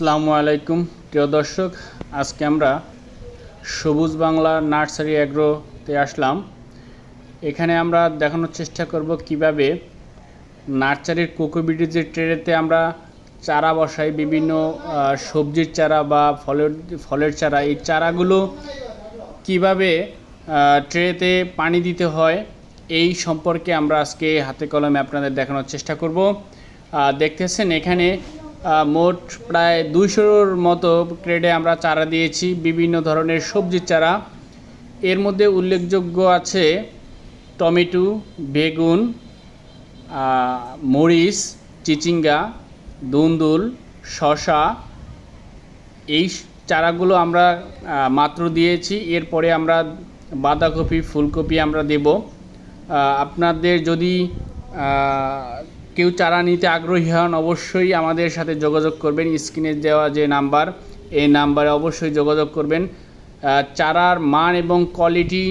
আসসালামু আলাইকুম, প্রিয় দর্শক। আজকে আমরা সবুজ বাংলা নার্সারি অ্যাগ্রোতে আসলাম। এখানে আমরা দেখানোর চেষ্টা করব কীভাবে নার্সারির কোকোবিডি যে ট্রেতে আমরা চারা বসাই, বিভিন্ন সবজির চারা বা ফলের ফলের চারা। এই চারাগুলো কীভাবে ট্রেতে পানি দিতে হয়, এই সম্পর্কে আমরা আজকে হাতে কলমে আপনাদের দেখানোর চেষ্টা করব। দেখতেছেন এখানে মোট প্রায় দুইশোর মতো ক্রেডে আমরা চারা দিয়েছি, বিভিন্ন ধরনের সবজির চারা। এর মধ্যে উল্লেখযোগ্য আছে টমেটো, বেগুন মরিচ, চিচিঙ্গা, দুন্দুল শশা এই চারাগুলো আমরা মাত্র দিয়েছি। এরপরে আমরা বাঁধাকপি, ফুলকপি আমরা দেব। আপনাদের যদি কেউ চারা নিতে আগ্রহী হন, অবশ্যই আমাদের সাথে যোগাযোগ করবেন। স্ক্রিনে দেওয়া যে নাম্বার, এই নাম্বারে অবশ্যই যোগাযোগ করবেন। চারার মান এবং কোয়ালিটি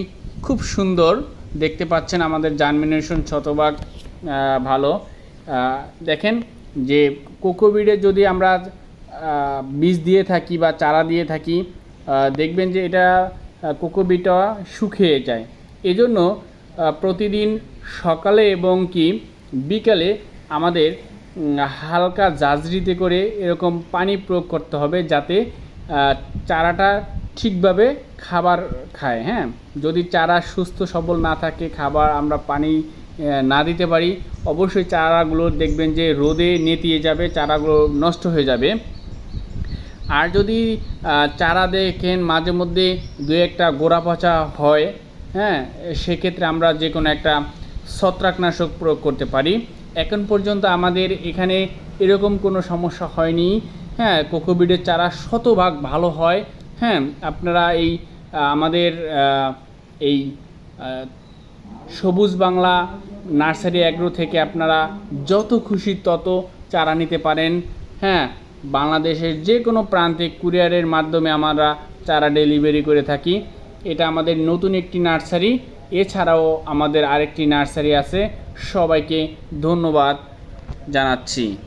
খুব সুন্দর। দেখতে পাচ্ছেন আমাদের জার্মিনেশন শতভাগ ভালো। দেখেন যে কোকোবিডে যদি আমরা বীজ দিয়ে থাকি বা চারা দিয়ে থাকি দেখবেন যে এটা কোকোবিটা শুকিয়ে যায়। এজন্য প্রতিদিন সকালে এবং কি বিকালে আমাদের হালকা জাজরিতে করে এরকম পানি প্রয়োগ করতে হবে যাতে চারাটা ঠিকভাবে খাবার খায় হ্যাঁ? যদি চারা সুস্থ সবল না থাকে, খাবার আমরা পানি না দিতে পারি, অবশ্যই চারাগুলো দেখবেন যে রোদে নেতিয়ে যাবে, চারাগুলো নষ্ট হয়ে যাবে। আর যদি চারা দেখেন মাঝে মধ্যে দু একটা গোড়া পচা হয় হ্যাঁ? সেক্ষেত্রে আমরা যে কোনো একটা ছত্রাকনাশক প্রয়োগ করতে পারি। এখন পর্যন্ত আমাদের এখানে এরকম কোনো সমস্যা হয়নি। হ্যাঁ কোকোবিডের চারা শতভাগ ভালো হয়। হ্যাঁ আপনারা এই আমাদের এই সবুজ বাংলা নার্সারি অ্যাগ্রো থেকে আপনারা যত খুশি তত চারা নিতে পারেন। হ্যাঁ বাংলাদেশের যে কোনো প্রান্তে কুরিয়ারের মাধ্যমে আমরা চারা ডেলিভারি করে থাকি। এটা আমাদের নতুন একটি নার্সারি। এছাড়াও আমাদের আরেকটি নার্সারি আছে। সবাইকে ধন্যবাদ জানাচ্ছি।